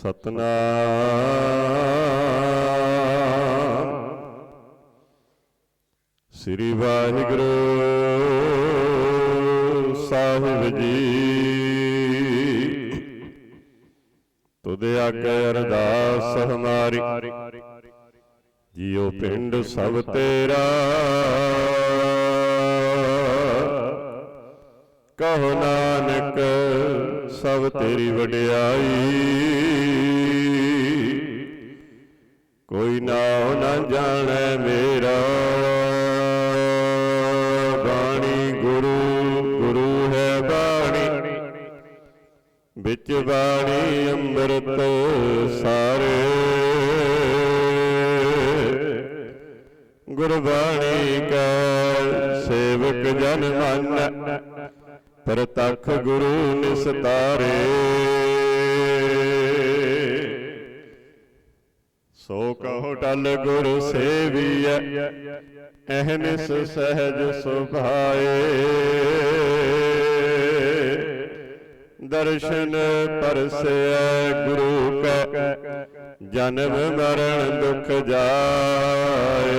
ਸਤਨਾਮ। ਸ੍ਰੀ ਵਾਹਿਗੁਰੂ ਸਾਹਿਬ ਜੀ। ਤੁਧ ਆਗੇ ਅਰਦਾਸ ਹਮਾਰੀ। ਜੀਉ ਪਿੰਡ ਸਭ ਤੇਰਾ। ਕਹੋ ਨਾਨਕ। ਸਭ ਤੇਰੀ ਵਡਿਆਈ। ਕੋਈ ਨਾਉ ਨਾ ਜਾਣੈ ਮੇਰਾ। ਬਾਣੀ ਗੁਰੂ ਗੁਰੂ ਹੈ ਬਾਣੀ। ਵਿੱਚ ਬਾਣੀ ਅੰਮ੍ਰਿਤ ਸਾਰੇ। ਗੁਰਬਾਣੀ ਕਾ ਸੇਵਕ ਜਨ ਮਨ। ਪ੍ਰਤੱਖ ਗੁਰੂ ਨਿਸਤਾਰੇ। ਸੋ ਕਹੋ ਟਲ ਗੁਰ ਸੇਵੀਐ ਅਹਨਿਸ ਸਹਿਜ ਸੁਭਾਏ। ਦਰਸ਼ਨ ਪਰਸੈ ਗੁਰੂ ਕੈ, ਜਨਮ ਮਰਨ ਦੁਖ ਜਾਏ।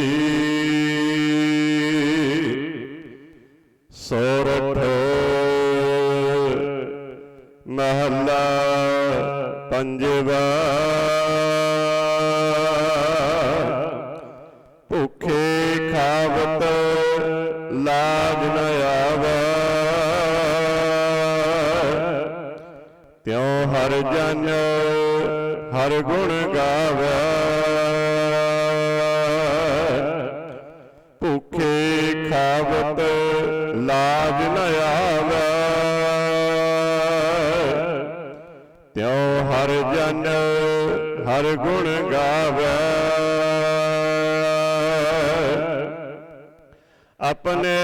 ਹਰ ਜਨ ਹਰ ਗੁਣ ਗਾਵੇ। ਭੁਖੇ ਖਾਵਤ ਲਾਜ ਨ ਆਵੇ। ਤਿਉ ਹਰ ਜਨ ਹਰ ਗੁਣ ਗਾਵੇ। ਆਪਣੇ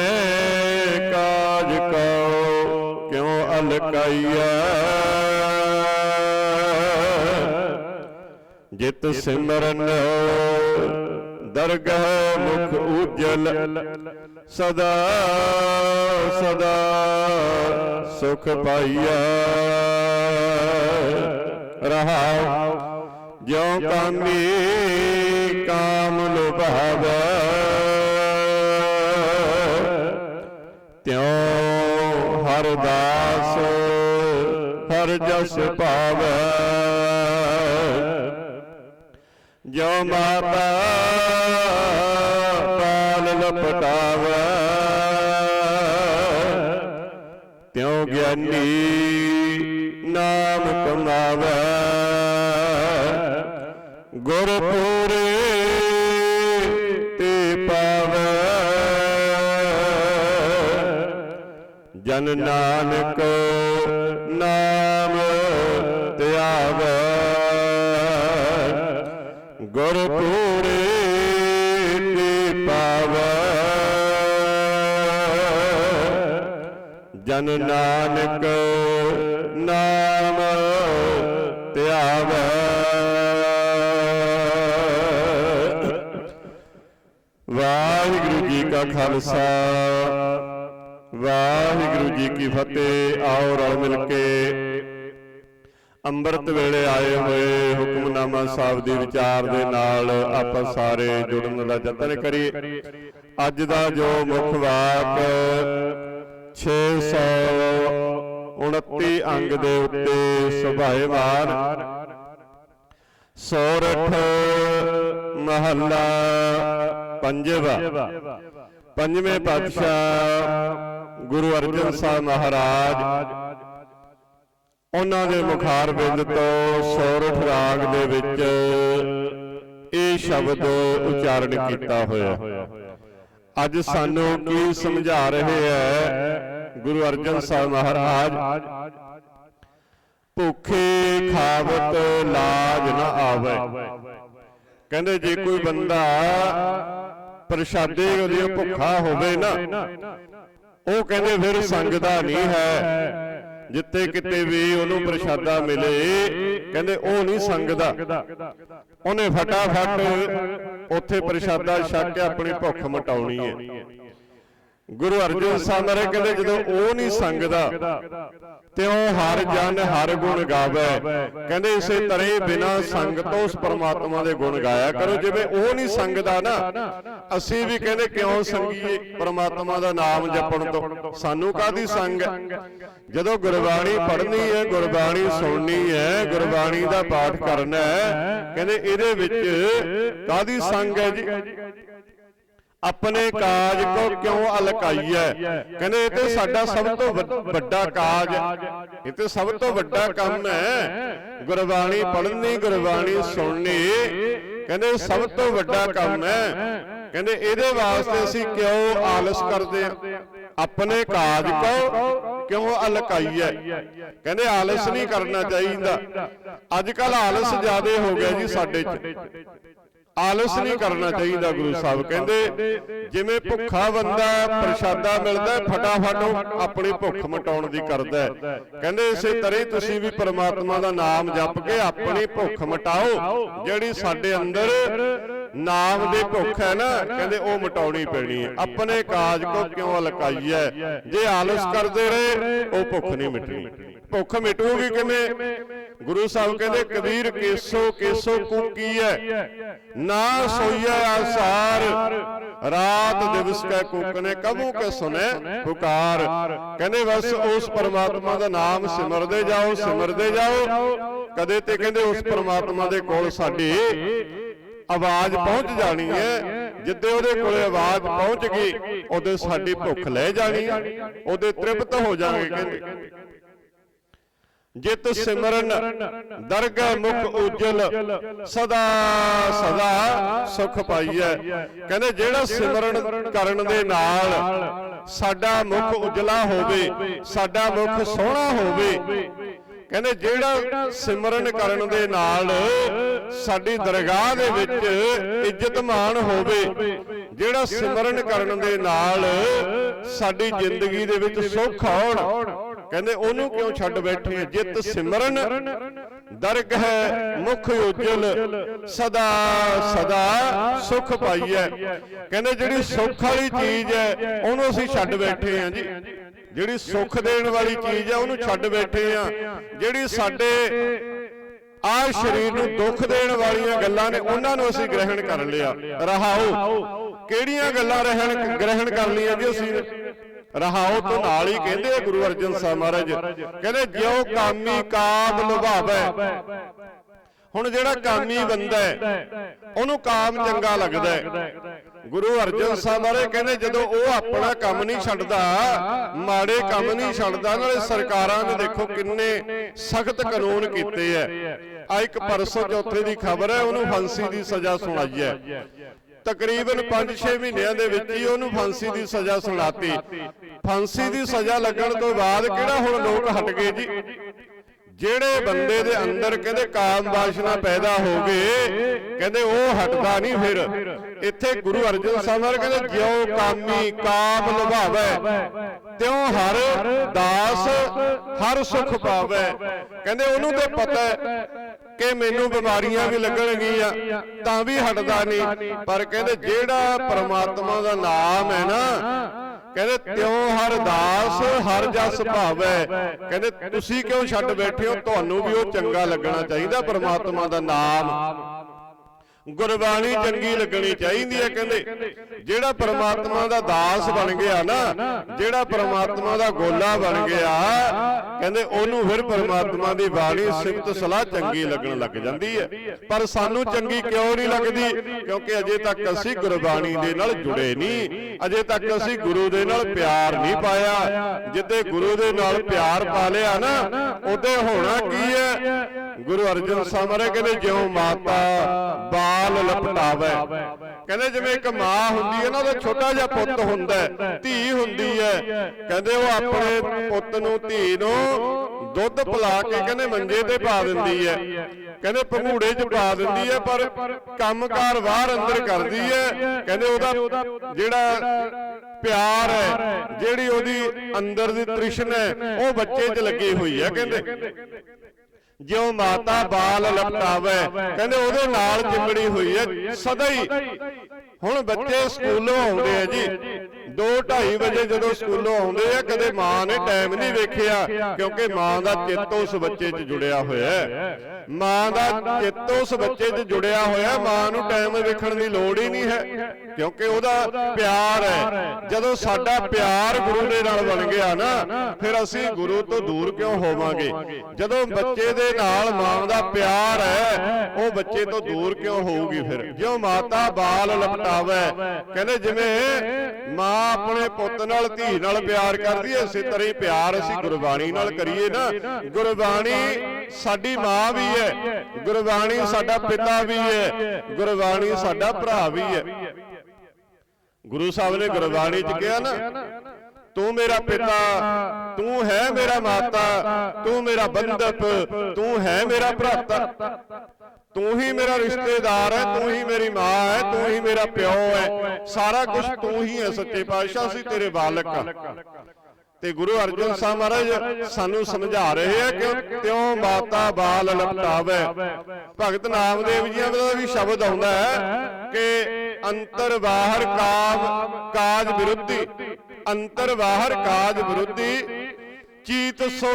ਕਾਜ ਕੋ ਕਿਉ ਅਲਕਾਈਐ? ਜਿਤ ਸਿਮਰਨ ਦਰਗਹ ਮੁਖ ਉਜਲ। ਸਦਾ ਸਦਾ ਸੁਖ ਪਾਈਐ। ਰਹਾਉ ਜਿਉ ਕਾਮੀ ਕਾਮ ਲੁਭਾਵੈ ਤਿਉ ਹਰ ਦਾਸ ਹਰ ਜਸ ਪਾਵੈ। ਜੋ ਮਾਤਾ ਪਾਲ ਲਪਟਾਵੈ। ਤਿਉ ਗਿਆਨੀ ਨਾਮ ਕਮਾਵੈ। ਗੁਰਪੁਰੇ ਤੇ ਪਾਵੈ। ਜਨ ਨਾਨਕ ਨਾਮ ਧਿਆਵੈ ਜਨ ਨਾਨਕ ਨਾਮ ਧਿਆਵੈ। ਵਾਹਿਗੁਰੂ ਜੀ ਕਾ ਖਾਲਸਾ, ਵਾਹਿਗੁਰੂ ਜੀ ਕੀ ਫਤਿਹ। ਆਓ ਰਲ ਮਿਲ ਕੇ ਅੰਮ੍ਰਿਤ ਵੇਲੇ ਆਏ ਹੋਏ ਹੁਕਮਨਾਮਾ ਸਾਹਿਬ ਦੀ ਵਿਚਾਰ ਦੇ ਨਾਲ ਆਪਾਂ ਸਾਰੇ ਜੁੜਨ ਦਾ ਯਤਨ ਕਰੀਏ। ਅੱਜ ਦਾ ਜੋ ਮੁੱਖ ਵਾਕ 629 ਅੰਗ ਦੇ ਉੱਤੇ ਸੁਭਾਏਵਾਨ ਸੋਰਠ ਮਹੱਲਾ ਪੰਜਵਾ। ਪੰਜਵੇਂ। ਪਾਤਸ਼ਾਹ ਗੁਰੂ ਅਰਜਨ ਸਾਹਿਬ ਮਹਾਰਾਜ ਉਹਨਾਂ ਦੇ ਮੁਖਾਰ ਬਿੰਦ ਤੋਂ ਸੋਰਠ ਰਾਗ ਦੇ ਵਿੱਚ ਇਹ ਸ਼ਬਦ ਉਚਾਰਨ ਕੀਤਾ ਹੋਇਆ। ਅੱਜ ਸਾਨੂੰ ਕੀ ਸਮਝਾ ਰਹੇ ਹੈ? ਗੁਰੂ ਅਰਜਨ ਸਾਹਿਬ ਮਹਾਰਾਜ ਭੁੱਖੇ ਖਾਵਤ ਲਾਜ ਨਾ ਆਵੇ। ਕਹਿੰਦੇ ਜੇ ਕੋਈ ਬੰਦਾ ਪ੍ਰਸ਼ਾਦੇ ਉਹਦੀ ਭੁੱਖਾ ਹੋਵੇ ਨਾ ਉਹ ਕਹਿੰਦੇ ਫਿਰ ਸੰਗ ਦਾ ਨਹੀਂ ਹੈ। ਜਿੱਤੇ ਕਿਤੇ ਵੀ ਉਹਨੂੰ ਪ੍ਰਸ਼ਾਦਾ ਮਿਲੇ ਕਹਿੰਦੇ ਉਹ ਨਹੀਂ ਸੰਗਦਾ। ਉਹਨੇ ਫਟਾਫਟ ਉੱਥੇ ਪ੍ਰਸ਼ਾਦਾ ਛਕ ਕੇ ਆਪਣੀ ਭੁੱਖ ਮਿਟਾਉਣੀ ਹੈ। ਗੁਰੂ ਅਰਜਨ ਸਾਹਿਬ ਮਹਾਰਾਜ ਕਹਿੰਦੇ ਜਦੋਂ ਉਹ ਨਹੀਂ ਸੰਗਦਾ ਤੇ ਉਹ ਹਰ ਜਨ ਹਰ ਗੁਣ ਗਾਵੇ। ਕਹਿੰਦੇ ਇਸੇ ਤਰ੍ਹਾਂ ਬਿਨਾ ਸੰਗ ਤੋਂ ਉਸ ਪਰਮਾਤਮਾ ਦੇ ਗੁਣ ਗਾਇਆ ਕਰੋ। ਜਿਵੇਂ ਉਹ ਨਹੀਂ ਸੰਗਦਾ ਨਾ ਅਸੀਂ ਵੀ ਕਹਿੰਦੇ ਕਿਉਂ ਸੰਗੀਏ? ਪਰਮਾਤਮਾ ਦਾ ਨਾਮ ਜਪਣ ਤੋਂ। ਸਾਨੂੰ ਕਾਦੀ ਸੰਗ ਹੈ? ਜਦੋਂ ਗੁਰਬਾਣੀ ਪੜ੍ਹਨੀ ਹੈ ਗੁਰਬਾਣੀ ਸੁਣਨੀ ਹੈ ਗੁਰਬਾਣੀ ਦਾ ਪਾਠ ਕਰਨਾ ਹੈ। ਕਹਿੰਦੇ ਇਹਦੇ ਵਿੱਚ ਕਾਦੀ ਸੰਗ ਹੈ ਜੀ? ਆਪਣੇ ਕਾਜ ਕੋ ਕਿਉਂ ਅਲਕਾਈਐ ਕਹਿੰਦੇ ਇਹ ਤੇ ਸਾਡਾ ਸਭ ਤੋਂ ਵੱਡ- ਕਾਜ ਹੈ। ਇਹ ਤੇ ਸਭ ਤੋਂ ਵੱਡਾ ਕੰਮ ਹੈ। ਗੁਰਬਾਣੀ ਪੜ੍ਹਨੀ ਗੁਰਬਾਣੀ ਸੁਣਨੀ ਕਹਿੰਦੇ ਸਭ ਤੋਂ ਵੱਡਾ ਕੰਮ ਹੈ। ਕਹਿੰਦੇ ਇਹਦੇ ਵਾਸਤੇ ਅਸੀਂ ਕਿਉਂ ਆਲਸ ਕਰਦੇ ਹਾਂ? ਆਪਣੇ ਕਾਜ ਕੋ ਕਿਉਂ ਅਲਕਾਈਐ ਕਹਿੰਦੇ ਆਲਸ ਨਹੀਂ ਕਰਨਾ ਚਾਹੀਦਾ। ਅੱਜ ਕੱਲ ਆਲਸ ਜ਼ਿਆਦੇ ਹੋ ਗਿਆ ਜੀ ਸਾਡੇ 'ਚ। ਆਲਸ ਨਹੀਂ ਕਰਨਾ ਚਾਹੀਦਾ ਗੁਰੂ ਸਾਹਿਬ। ਕਹਿੰਦੇ ਜਿਵੇਂ ਭੁੱਖਾ ਬੰਦਾ ਪ੍ਰਸ਼ਾਦਾ ਮਿਲਦਾ ਫਟਾਫਟ ਆਪਣੀ ਭੁੱਖ ਮਿਟਾਉਣ ਦੀ ਕਰਦਾ। ਕਹਿੰਦੇ ਇਸੇ ਤਰ੍ਹਾਂ ਤੁਸੀਂ ਵੀ ਪਰਮਾਤਮਾ ਦਾ ਨਾਮ ਜਪ ਕੇ ਆਪਣੀ ਭੁੱਖ ਮਿਟਾਓ। ਜਿਹੜੀ ਸਾਡੇ ਅੰਦਰ ਨਾਮ ਦੀ ਭੁੱਖ ਹੈ ਨਾ ਕਹਿੰਦੇ ਉਹ ਮਿਟਾਉਣੀ ਪੈਣੀ ਹੈ। ਆਪਣੇ ਕਾਜ ਕੋ ਕਿਉਂ ਲਕਾਈਐ ਜੇ ਆਲਸ ਕਰਦੇ ਰਹੇ ਉਹ ਭੁੱਖ ਨਹੀਂ ਮਿਟਣੀ। ਭੁੱਖ ਮਿਟੂਗੀ ਕਿਵੇਂ? ਗੁਰੂ ਸਾਹਿਬ ਕਹਿੰਦੇ ਕਬੀਰ ਕੇਸੋ ਕੇਸੋ ਕੂਕੀਐ ਨਾ ਸੋਈਐ ਆਸਾਰ। ਰਾਤ ਦਿਵਸ ਕੈ ਕੂਕਨੇ ਕਬੂ ਕੇ ਸੁਨੇ ਪੁਕਾਰ। ਕਹਿੰਦੇ ਬਸ ਉਸ ਪਰਮਾਤਮਾ ਦਾ ਨਾਮ ਸਿਮਰਦੇ ਜਾਓ ਸਿਮਰਦੇ ਜਾਓ। ਕਦੇ ਤੇ ਕਹਿੰਦੇ ਉਸ ਪਰਮਾਤਮਾ ਦੇ ਕੋਲ ਸਾਡੀ ਆਵਾਜ਼ ਪਹੁੰਚ ਜਾਣੀ ਹੈ। ਜਿੱਦੇ ਉਹਦੇ ਕੋਲੇ ਆਵਾਜ਼ ਪਹੁੰਚ ਗਈ ਉਹਦੇ ਸਾਡੀ ਭੁੱਖ ਲੈ ਜਾਣੀ ਹੈ। ਉਹਦੇ ਤ੍ਰਿਪਤ ਹੋ ਜਾਵਾਂਗੇ ਕਹਿੰਦੇ। ਜਿਤ ਸਿਮਰਨ ਦਰਗਹਿ ਮੁਖ ਉਜਲ ਸਦਾ ਸਦਾ ਸੁਖ ਪਾਈਐ। ਕਹਿੰਦੇ ਜਿਹੜਾ ਸਿਮਰਨ ਕਰਨ ਦੇ ਨਾਲ ਸਾਡਾ ਮੁਖ ਉਜਲਾ ਹੋਵੇ ਸਾਡਾ ਮੁਖ ਸੋਹਣਾ ਹੋਵੇ ਕਹਿੰਦੇ ਜਿਹੜਾ ਸਿਮਰਨ ਕਰਨ ਦੇ ਨਾਲ ਸਾਡੀ ਦਰਗਾਹ ਦੇ ਵਿੱਚ ਇੱਜ਼ਤ ਮਾਣ ਹੋਵੇ ਜਿਹੜਾ ਸਿਮਰਨ ਕਰਨ ਦੇ ਨਾਲ ਸਾਡੀ ਜ਼ਿੰਦਗੀ ਦੇ ਵਿੱਚ ਸੁੱਖ ਆਉਣ। ਕਹਿੰਦੇ ਉਹਨੂੰ ਕਿਉਂ ਛੱਡ ਬੈਠੇ ਜਿਤ ਸਿਮਰਨ ਦਰਗ ਹੈ ਮੁਖ ਉਜਲ ਸਦਾ ਸਦਾ ਸੁਖ ਪਾਈਐ। ਕਹਿੰਦੇ ਜਿਹੜੀ ਸੁੱਖ ਵਾਲੀ ਚੀਜ਼ ਹੈ ਉਹਨੂੰ ਅਸੀਂ ਛੱਡ ਬੈਠੇ ਆ ਜੀ। ਜਿਹੜੀ ਸੁੱਖ ਦੇਣ ਵਾਲੀ ਚੀਜ਼ ਹੈ ਉਹਨੂੰ ਛੱਡ ਬੈਠੇ ਆ ਜਿਹੜੀ ਸਾਡੇ ਆ ਸਰੀਰ ਨੂੰ ਦੁੱਖ ਦੇਣ ਵਾਲੀਆਂ ਗੱਲਾਂ ਨੇ ਉਹਨਾਂ ਨੂੰ ਅਸੀਂ ਗ੍ਰਹਿਣ ਕਰ ਲਿਆ। ਰਹਾਓ ਕਿਹੜੀਆਂ ਗੱਲਾਂ ਰਹਿਣ ਗ੍ਰਹਿਣ ਕਰ ਲਈਆਂ ਜੀ ਅਸੀਂ? ਰਹਾਓ ਤੋਂ ਨਾਲ ਹੀ ਕਹਿੰਦੇ ਆ ਗੁਰੂ ਅਰਜਨ ਸਾਹਿਬ ਮਹਾਰਾਜ। ਕਹਿੰਦੇ ਜਿਉ ਕਾਮੀ ਕਾਮ ਲੁਭਾਵੇ। ਹੁਣ ਜਿਹੜਾ ਕਾਮੀ ਬੰਦਾ ਹੈ ਉਹਨੂੰ ਕਾਮ ਚੰਗਾ ਲੱਗਦਾ ਹੈ। ਗੁਰੂ ਅਰਜਨ ਸਾਹਿਬ ਬਾਰੇ ਕਹਿੰਦੇ ਜਦੋਂ ਉਹ ਆਪਣਾ ਕੰਮ ਨਹੀਂ ਛੱਡਦਾ ਮਾੜੇ ਕੰਮ ਨਹੀਂ ਛੱਡਦਾ ਨਾਲੇ ਸਰਕਾਰਾਂ ਨੇ ਦੇਖੋ ਕਿੰਨੇ ਸਖਤ ਕਾਨੂੰਨ ਕੀਤੇ ਐ ਆ ਇੱਕ ਪਰਸੋਂ ਚੌਥੇ ਦੀ ਖਬਰ ਹੈ ਉਹਨੂੰ ਫਾਂਸੀ ਦੀ ਸਜ਼ਾ ਸੁਣਾਈ ਹੈ। ਤਕਰੀਬਨ 5-6 ਮਹੀਨਿਆਂ ਦੇ ਵਿੱਚ ਹੀ ਉਹਨੂੰ ਫਾਂਸੀ ਦੀ ਸਜ਼ਾ ਸੁਣਾਤੀ। ਫਾਂਸੀ ਦੀ ਸਜ਼ਾ ਲੱਗਣ ਤੋਂ ਬਾਅਦ ਕਿਹੜਾ ਹੁਣ ਲੋਕ ਹਟ ਗਏ ਜੀ? ਜਿਹੜੇ ਬੰਦੇ ਦੇ ਅੰਦਰ ਕਹਿੰਦੇ ਕਾਮ ਵਾਸ਼ਨਾ ਪੈਦਾ ਹੋ ਗਏ ਕਹਿੰਦੇ ਉਹ ਹਟਦਾ ਨਹੀਂ ਫਿਰ। ਇੱਥੇ ਗੁਰੂ ਅਰਜਨ ਸਾਹਿਬ ਨਾਲ ਕਹਿੰਦੇ ਜਿਉ ਕਾਮੀ ਕਾਮ ਲੁਭਾਵੇ, ਤਿਉ ਹਰ ਦਾਸ ਹਰ ਸੁਖ ਪਾਵੇ। ਕਹਿੰਦੇ ਉਹਨੂੰ ਤੇ ਪਤਾ ਕਿ ਮੈਨੂੰ ਬਿਮਾਰੀਆਂ ਵੀ ਲੱਗਣਗੀਆਂ ਤਾਂ ਵੀ ਹਟਦਾ ਨਹੀਂ। ਪਰ ਕਹਿੰਦੇ ਜਿਹੜਾ ਪਰਮਾਤਮਾ ਦਾ ਨਾਮ ਹੈ ਨਾ ਕਹਿੰਦੇ ਤਿਉ ਹਰ ਦਾਸ ਹਰ ਜਸ ਭਾਵੈ। ਕਹਿੰਦੇ ਤੁਸੀਂ ਕਿਉਂ ਛੱਡ ਬੈਠੇ ਹੋ? ਤੁਹਾਨੂੰ ਵੀ ਉਹ ਚੰਗਾ ਲੱਗਣਾ ਚਾਹੀਦਾ ਪਰਮਾਤਮਾ ਦਾ ਨਾਮ। ਗੁਰਬਾਣੀ ਚੰਗੀ ਲੱਗਣੀ ਚਾਹੀਦੀ ਹੈ ਕਹਿੰਦੇ। ਜਿਹੜਾ ਪਰਮਾਤਮਾ ਦਾ ਦਾਸ ਬਣ ਗਿਆ ਨਾ ਜਿਹੜਾ ਪਰਮਾਤਮਾ ਦਾ ਗੋਲਾ ਬਣ ਗਿਆ ਕਹਿੰਦੇ ਉਹਨੂੰ ਫਿਰ ਪਰਮਾਤਮਾ ਦੀ ਬਾਣੀ ਸਿਫਤ ਸਲਾਹ ਚੰਗੀ ਲੱਗਣ ਲੱਗ ਜਾਂਦੀ ਹੈ। ਪਰ ਸਾਨੂੰ ਚੰਗੀ ਕਿਉਂ ਨਹੀਂ ਲੱਗਦੀ? ਕਿਉਂਕਿ ਅਜੇ ਤੱਕ ਅਸੀਂ ਗੁਰਬਾਣੀ ਦੇ ਨਾਲ ਜੁੜੇ ਨਹੀਂ। ਅਜੇ ਤੱਕ ਅਸੀਂ ਗੁਰੂ ਦੇ ਨਾਲ ਪਿਆਰ ਨਹੀਂ ਪਾਇਆ। ਜਿੱਦੇ ਗੁਰੂ ਦੇ ਨਾਲ ਪਿਆਰ ਪਾ ਲਿਆ ਨਾ ਉਹਦੇ ਹੋਣਾ ਕੀ ਹੈ? ਗੁਰੂ ਅਰਜਨ ਸਾਹਿਬ ਮਹਾਰਾਜ ਕਹਿੰਦੇ ਜਿਉ ਮਾਤਾ ਬਾਲ ਲਪਟਾਵੇ। ਕਹਿੰਦੇ ਜਿਵੇਂ ਇੱਕ ਮਾਂ ਹੁੰਦੀ ਹੈ ਨਾ ਉਹਦਾ ਛੋਟਾ ਜਿਹਾ ਪੁੱਤ ਹੁੰਦਾ ਧੀ ਹੁੰਦੀ ਹੈ। ਕਹਿੰਦੇ ਉਹ ਆਪਣੇ ਪੁੱਤ ਨੂੰ ਧੀ ਨੂੰ ਦੁੱਧ ਪਿਲਾ ਕੇ ਕਹਿੰਦੇ ਮੰਜੇ ਤੇ ਪਾ ਦਿੰਦੀ ਹੈ। ਕਹਿੰਦੇ ਭੰਗੂੜੇ 'ਚ ਪਾ ਦਿੰਦੀ ਹੈ ਪਰ ਕੰਮਕਾਰ ਬਾਹਰ ਅੰਦਰ ਕਰਦੀ ਹੈ। ਕਹਿੰਦੇ ਉਹਦਾ ਜਿਹੜਾ ਪਿਆਰ ਹੈ ਜਿਹੜੀ ਉਹਦੀ ਅੰਦਰ ਦੀ ਤ੍ਰਿਸ਼ਨ ਹੈ ਉਹ ਬੱਚੇ 'ਚ ਲੱਗੀ ਹੋਈ ਹੈ ਕਹਿੰਦੇ। ਜਿਉ ਮਾਤਾ ਬਾਲ ਲਪਟਾਵੇ। ਕਹਿੰਦੇ ਉਹਦੇ ਨਾਲ ਚਿੰਬੜੀ ਹੋਈ ਹੈ ਸਦਾ ਹੀ। ਹੁਣ ਬੱਚੇ ਸਕੂਲੋਂ ਆਉਂਦੇ ਆ ਜੀ। 2:30 ਵਜੇ ਜਦੋਂ ਸਕੂਲੋਂ ਆਉਂਦੇ ਆ ਕਦੇ ਮਾਂ ਨੇ ਟਾਈਮ ਨਹੀਂ ਵੇਖਿਆ ਕਿਉਂਕਿ ਮਾਂ ਦਾ ਚਿੱਤ ਉਸ ਬੱਚੇ 'ਚ ਜੁੜਿਆ ਹੋਇਆ ਹੈ। ਮਾਂ ਦਾ ਚਿੱਤ ਉਸ ਬੱਚੇ 'ਚ ਜੁੜਿਆ ਹੋਇਆ ਮਾਂ ਨੂੰ ਟਾਈਮ ਵੇਖਣ ਦੀ ਲੋੜ ਹੀ ਨਹੀਂ ਹੈ ਕਿਉਂਕਿ ਉਹਦਾ ਪਿਆਰ ਹੈ। ਜਦੋਂ ਸਾਡਾ ਪਿਆਰ ਗੁਰੂ ਦੇ ਨਾਲ ਬਣ ਗਿਆ ਨਾ ਫਿਰ ਅਸੀਂ ਗੁਰੂ ਤੋਂ ਦੂਰ ਕਿਉਂ ਹੋਵਾਂਗੇ? ਜਦੋਂ ਬੱਚੇ ਦੇ ਨਾਲ ਮਾਂ ਦਾ ਪਿਆਰ ਹੈ ਉਹ ਬੱਚੇ ਤੋਂ ਦੂਰ ਕਿਉਂ ਹੋਊਗੀ ਫਿਰ? ਜਿਉ ਮਾਤਾ ਬਾਲ ਲਪਟਾਵੇ ਕਹਿੰਦੇ ਜਿਵੇਂ ਮਾਂ ਆਪਣੇ ਪੁੱਤ ਨਾਲ ਧੀ ਨਾਲ ਪਿਆਰ ਕਰਦੀ ਹੈ ਇਸੇ ਤਰ੍ਹਾਂ ਹੀ ਪਿਆਰ ਅਸੀਂ ਗੁਰਬਾਣੀ ਨਾਲ ਕਰੀਏ ਨਾ। ਗੁਰਬਾਣੀ ਸਾਡੀ ਮਾਂ ਵੀ ਹੈ। ਗੁਰਬਾਣੀ ਸਾਡਾ ਪਿਤਾ ਵੀ ਹੈ। ਗੁਰਬਾਣੀ ਸਾਡਾ ਭਰਾ ਵੀ ਹੈ। ਗੁਰੂ ਸਾਹਿਬ ਨੇ ਗੁਰਬਾਣੀ ਚ ਕਿਹਾ ਨਾ ਤੂੰ ਮੇਰਾ ਪਿਤਾ ਤੂੰ ਹੈ ਮੇਰਾ ਮਾਤਾ ਤੂੰ ਮੇਰਾ ਬੰਧਪ ਤੂੰ ਹੈ ਮੇਰਾ ਭਰਾਤਾ। ਤੂੰ ਹੀ ਮੇਰਾ ਰਿਸ਼ਤੇਦਾਰ ਹੈ ਤੂੰ ਹੀ ਮੇਰੀ ਮਾਂ ਹੈ ਤੂੰ ਹੀ ਮੇਰਾ ਪਿਓ ਹੈ। ਸਾਰਾ ਕੁਝ ਤੂੰ ਹੀ ਹੈ ਸੱਚੇ ਪਾਤਸ਼ਾਹ ਅਸੀਂ ਤੇਰੇ ਬਾਲਕ ਤੇ ਗੁਰੂ ਅਰਜਨ ਸਾਹਿਬ ਮਹਾਰਾਜ ਸਾਨੂੰ ਸਮਝਾ ਰਹੇ ਆ ਕਿ ਤਿਉ ਮਾਤਾ ਬਾਲ ਲਪਟਾਵੇ। ਭਗਤ ਨਾਮਦੇਵ ਜੀਆਂ ਦਾ ਵੀ ਸ਼ਬਦ ਆਉਂਦਾ ਹੈ ਕਿ ਅੰਤਰ ਬਾਹਰ ਕਾਮ ਕਾਜ ਵਿਰੁੱਧੀ ਅੰਤਰ ਬਾਹਰ ਕਾਜ ਵਿਰੁੱਧੀ ਚੀਤ ਸੋ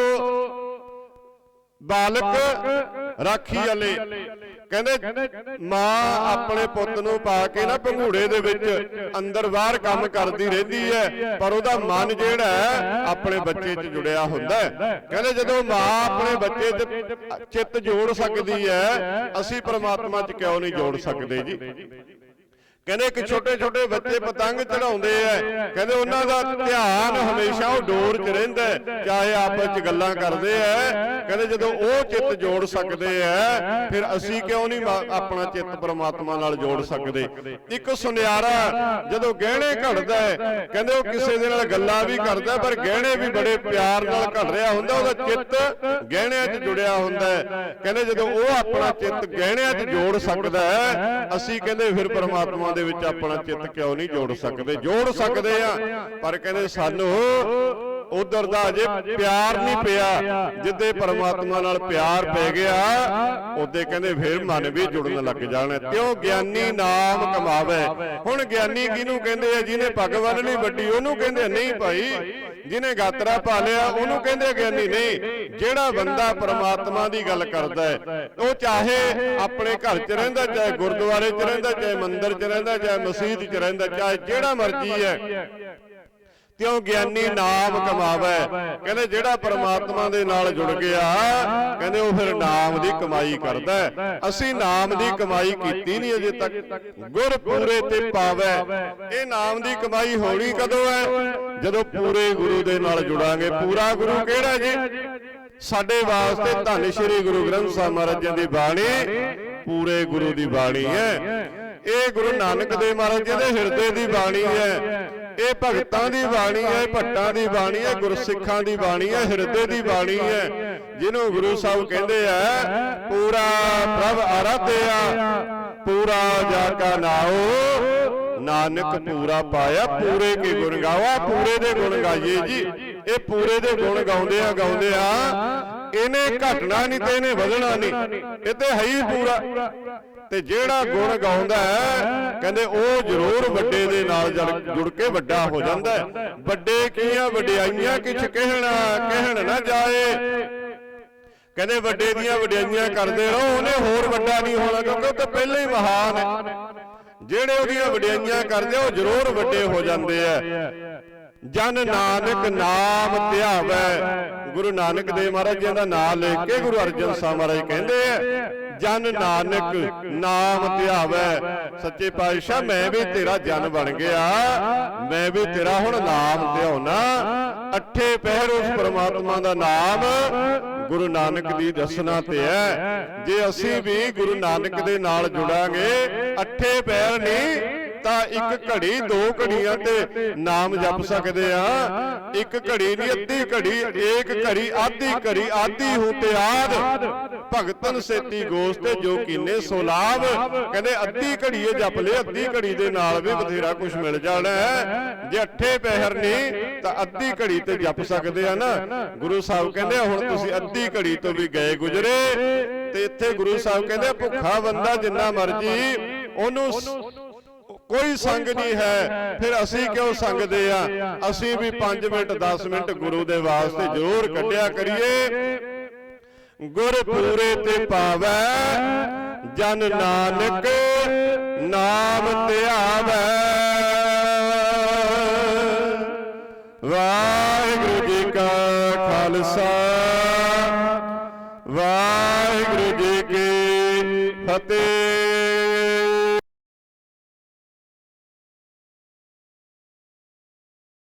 ਬਾਲਕ ਰਾਖੀ ਵਾਲੇ ਕਹਿੰਦੇ, ਮਾਂ ਆਪਣੇ ਪੁੱਤ ਨੂੰ ਪਾ ਕੇ ਨਾ ਭੰਗੂੜੇ ਦੇ ਵਿੱਚ ਅੰਦਰ ਬਾਹਰ ਕੰਮ ਕਰਦੀ ਰਹਿੰਦੀ ਹੈ, ਪਰ ਉਹਦਾ ਮਨ ਜਿਹੜਾ ਹੈ, ਆਪਣੇ ਬੱਚੇ 'ਚ ਜੁੜਿਆ ਹੁੰਦਾ ਹੈ। ਕਹਿੰਦੇ ਜਦੋਂ ਮਾਂ ਆਪਣੇ ਬੱਚੇ 'ਚ ਚਿੱਤ ਜੋੜ ਸਕਦੀ ਹੈ, ਅਸੀਂ ਪਰਮਾਤਮਾ 'ਚ ਕਿਉਂ ਨਹੀਂ ਜੋੜ ਸਕਦੇ ਜੀ? ਕਹਿੰਦੇ ਕਿ ਛੋਟੇ ਛੋਟੇ ਬੱਚੇ ਪਤੰਗ ਚੜਾਉਂਦੇ ਐ ਕਹਿੰਦੇ ਉਹਨਾਂ ਦਾ ਧਿਆਨ ਹਮੇਸ਼ਾ ਉਹ ਡੋਰ 'ਚ ਰਹਿੰਦਾ ਚਾਹੇ ਆਪਸ 'ਚ ਗੱਲਾਂ ਕਰਦੇ ਐ ਕਹਿੰਦੇ ਜਦੋਂ ਉਹ ਚਿੱਤ ਜੋੜ ਸਕਦੇ ਐ ਫਿਰ ਅਸੀਂ ਕਿਉਂ ਨਹੀਂ ਆਪਣਾ ਚਿੱਤ ਪ੍ਰਮਾਤਮਾ ਨਾਲ ਜੋੜ ਸਕਦੇ। ਇੱਕ ਸੁਨਿਆਰਾ ਜਦੋਂ ਗਹਿਣੇ ਘੜਦਾ ਹੈ ਕਹਿੰਦੇ ਉਹ ਕਿਸੇ ਦੇ ਨਾਲ ਗੱਲਾਂ ਵੀ ਕਰਦਾ ਪਰ ਗਹਿਣੇ ਵੀ ਬੜੇ ਪਿਆਰ ਨਾਲ ਘੜ ਰਿਹਾ ਹੁੰਦਾ ਉਹਦਾ ਚਿੱਤ ਗਹਿਣਿਆਂ 'ਚ ਜੁੜਿਆ ਹੁੰਦਾ ਹੈ। ਕਹਿੰਦੇ ਜਦੋਂ ਉਹ ਆਪਣਾ ਚਿੱਤ ਗਹਿਣਿਆਂ 'ਚ ਜੋੜ ਸਕਦਾ ਹੈ ਅਸੀਂ ਕਹਿੰਦੇ ਫਿਰ ਪਰਮਾਤਮਾ ਦੇ ਵਿੱਚ ਆਪਣਾ ਚਿੱਤ ਕਿਉਂ ਨਹੀਂ ਜੋੜ ਸਕਦੇ? ਜੋੜ ਸਕਦੇ ਆ। ਪਰ ਕਹਿੰਦੇ ਸਾਨੂੰ ਉਧਰ ਦਾ ਅਜੇ ਪਿਆਰ ਨਹੀਂ ਪਿਆ ਜਿੱਦੇ ਪਰਮਾਤਮਾ ਨਾਲ ਪਿਆਰ ਪੈ ਗਿਆ ਉਹਦੇ ਕਹਿੰਦੇ ਫਿਰ ਮਨ ਵੀ ਜੁੜਨ ਲੱਗ ਜਾਣਾ ਤਿਉ ਗਿਆਨੀ ਨਾਮ ਕਮਾਵੇ। ਹੁਣ ਗਿਆਨੀ ਕਿਹਨੂੰ ਕਹਿੰਦੇ ਆ ਜਿਹਨੇ ਪੱਗ ਬੰਨ ਲਈ ਵੱਡੀ ਉਹਨੂੰ ਕਹਿੰਦੇ ਨਹੀਂ ਭਾਈ ਜਿਹਨੇ ਗਾਤਰਾ ਪਾ ਲਿਆ ਉਹਨੂੰ ਕਹਿੰਦੇ ਗਿਆਨੀ ਨਹੀਂ ਜਿਹੜਾ ਬੰਦਾ ਪਰਮਾਤਮਾ ਦੀ ਗੱਲ ਕਰਦਾ ਹੈ ਉਹ ਚਾਹੇ ਆਪਣੇ ਘਰ 'ਚ ਰਹਿੰਦਾ ਚਾਹੇ ਗੁਰਦੁਆਰੇ 'ਚ ਰਹਿੰਦਾ ਚਾਹੇ ਮੰਦਿਰ 'ਚ ਰਹਿੰਦਾ ਚਾਹੇ ਮਸਜਿਦ 'ਚ ਰਹਿੰਦਾ ਚਾਹੇ ਜਿਹੜਾ ਮਰਜ਼ੀ ਹੈ। ਕਿਉਂ ਗਿਆਨੀ ਨਾਮ ਕਮਾਵੇ? ਕਹਿੰਦੇ ਜਿਹੜਾ ਪਰਮਾਤਮਾ ਦੇ ਨਾਲ ਜੁੜ ਗਿਆ ਕਹਿੰਦੇ ਉਹ ਫਿਰ ਨਾਮ ਦੀ ਕਮਾਈ ਕਰਦਾ। ਅਸੀਂ ਨਾਮ ਦੀ ਕਮਾਈ ਕੀਤੀ ਨਹੀਂ ਅਜੇ ਤੱਕ। ਗੁਰ ਪੂਰੇ ਤੇ ਪਾਵੇ। ਇਹ ਨਾਮ ਦੀ ਕਮਾਈ ਹੋਣੀ ਕਦੋਂ ਹੈ? ਜਦੋਂ ਪੂਰੇ ਗੁਰੂ ਦੇ ਨਾਲ ਜੁੜਾਂਗੇ। ਪੂਰਾ ਗੁਰੂ ਕਿਹੜਾ ਜੀ? ਸਾਡੇ ਵਾਸਤੇ ਧੰਨ ਸ਼੍ਰੀ ਗੁਰੂ ਗ੍ਰੰਥ ਸਾਹਿਬ ਮਹਾਰਾਜ ਜੀ ਦੀ ਬਾਣੀ ਪੂਰੇ ਗੁਰੂ ਦੀ ਬਾਣੀ ਹੈ। ਇਹ ਗੁਰੂ ਨਾਨਕ ਦੇਵ ਮਹਾਰਾਜ ਜੀ ਦੇ ਹਿਰਦੇ ਦੀ ਬਾਣੀ ਹੈ। ਇਹ ਭਗਤਾਂ ਦੀ ਬਾਣੀ ਹੈ ਭੱਟਾਂ ਦੀ ਬਾਣੀ ਹੈ ਗੁਰਸਿੱਖਾਂ ਦੀ ਬਾਣੀ ਹੈ ਹਿਰਦੇ ਦੀ ਬਾਣੀ ਹੈ ਜਿਹਨੂੰ ਗੁਰੂ ਸਾਹਿਬ ਕਹਿੰਦੇ ਆ ਪੂਰਾ ਪ੍ਰਭ ਆਰਾਧਿਆ ਪੂਰਾ ਜਾ ਕਾ ਨਾਉ ਨਾਨਕ ਪੂਰਾ ਪਾਇਆ ਪੂਰੇ ਕੀ ਗੁਣ ਗਾਵਾ ਪੂਰੇ ਦੇ ਗੁਣ ਗਾਈਏ ਜੀ। ਇਹ ਪੂਰੇ ਦੇ ਗੁਣ ਗਾਉਂਦੇ ਆ ਗਾਉਂਦੇ ਆ। ਇਹਨੇ ਘਟਣਾ ਨਹੀਂ ਤੇ ਇਹਨੇ ਵਧਣਾ ਨਹੀਂ। ਇਹ ਤੇ ਹੈ ਹੀ ਪੂਰਾ। ਤੇ ਜਿਹੜਾ ਗੁਣ ਗਾਉਂਦਾ ਹੈ, ਕਹਿੰਦੇ ਉਹ ਜ਼ਰੂਰ ਵੱਡੇ ਦੇ ਨਾਲ ਜੁੜ ਕੇ ਵੱਡਾ ਹੋ ਜਾਂਦਾ ਹੈ। ਵੱਡੇ ਕੀਆਂ, ਵਡਿਆਈਆਂ ਕਿਛ ਕਹਿਣਾ, ਕਹਿਣ ਨਾ ਜਾਏ। ਕਹਿੰਦੇ ਵੱਡੇ ਦੀਆਂ ਵਡਿਆਈਆਂ ਕਰਦੇ ਰਹੋ, ਉਹਨੇ ਹੋਰ ਵੱਡਾ ਨਹੀਂ ਹੋਣਾ, ਕਿਉਂਕਿ ਉਹ ਤਾਂ ਪਹਿਲਾਂ ਹੀ ਮਹਾਨ ਹੈ। ਜਿਹੜੇ ਉਹਦੀਆਂ ਵਡਿਆਈਆਂ ਕਰਦੇ ਉਹ ਜ਼ਰੂਰ ਵੱਡੇ ਹੋ ਜਾਂਦੇ ਆ। ਜਨ ਨਾਨਕ ਨਾਮ ਧਿਆਵੈ। ਗੁਰੂ ਨਾਨਕ ਦੇਵ ਮਹਾਰਾਜ ਜੀ ਦਾ ਨਾਮ ਲੈ ਕੇ ਗੁਰੂ ਅਰਜਨ ਸਾਹਿਬ ਮਹਾਰਾਜ ਕਹਿੰਦੇ ਆ ਜਨ ਨਾਨਕ ਨਾਮ ਧਿਆਵੈ। ਸੱਚੇ ਪਾਤਸ਼ਾਹ ਮੈਂ ਵੀ ਤੇਰਾ ਜਨ ਬਣ ਗਿਆ। ਮੈਂ ਵੀ ਤੇਰਾ ਹੁਣ ਨਾਮ ਧਿਆਉਣਾ। ਅੱਠੇ ਪਹਿਰ ਉਸ ਪ੍ਰਮਾਤਮਾ ਦਾ ਨਾਮ। ਗੁਰੂ ਨਾਨਕ ਦੀ ਦਸਨਾ ਤੇ ਹੈ। ਜੇ ਅਸੀਂ ਵੀ ਗੁਰੂ ਨਾਨਕ ਦੇ ਨਾਲ ਜੁੜਾਂਗੇ ਅੱਠੇ ਪੈਰ ਨਹੀਂ ਤਾਂ ਇੱਕ ਘੜੀ ਦੋ ਘੜੀਆਂ ਤੇ ਨਾਮ ਜਪ ਸਕਦੇ ਆ ਇੱਕ ਘੜੀ ਨਹੀਂ ਅੱਧੀ ਘੜੀ ਏਕ ਘੜੀ ਆਧੀ ਘੜੀ ਆਧੀ ਹੂੰ ਤੇ ਆਦ। ਭਗਤਨ ਸੇਤੀ ਗੋਸਤੇ ਜੋ ਕੀਨੇ ਸੋਲਾਭ ਕਹਿੰਦੇ ਅੱਧੀ ਘੜੀ ਇਹ ਜਪ ਲੈ ਅੱਧੀ ਘੜੀ ਦੇ ਨਾਲ ਵੀ ਬਥੇਰਾ ਕੁਝ ਮਿਲ ਜਾਣਾ ਜੇ ਅੱਠੇ ਪਹਿਰ ਨਹੀਂ ਤਾਂ ਅੱਧੀ ਘੜੀ ਤੇ ਜਪ ਸਕਦੇ ਆ ਨਾ। ਗੁਰੂ ਸਾਹਿਬ ਕਹਿੰਦੇ ਹੁਣ ਤੁਸੀਂ ਅੱਧੀ ਘੜੀ ਤੋਂ ਵੀ ਗਏ ਗੁਜਰੇ। ਤੇ ਇੱਥੇ ਗੁਰੂ ਸਾਹਿਬ ਕਹਿੰਦੇ ਭੁੱਖਾ ਬੰਦਾ ਜਿੰਨਾ ਮਰਜ਼ੀ ਉਹਨੂੰ ਕੋਈ ਸੰਗ ਨਹੀਂ ਹੈ। ਫਿਰ ਅਸੀਂ ਕਿਉਂ ਸੰਗਦੇ ਆ ਅਸੀਂ ਵੀ 5 ਮਿੰਟ 10 ਮਿੰਟ ਗੁਰੂ ਦੇ ਵਾਸਤੇ ਜ਼ਰੂਰ ਕੱਢਿਆ ਕਰੀਏ। ਗੁਰ ਪੂਰੇ ਤੇ ਪਾਵੈ ਜਨ ਨਾਨਕ ਨਾਮ ਧਿਆਵੈ ਵਾਹਿਗੁਰੂ ਜੀ ਕਾ ਖਾਲਸਾ। ਵਾਹਿਗੁਰੂ ਜੀ ਕੀ ਫਤਿਹ।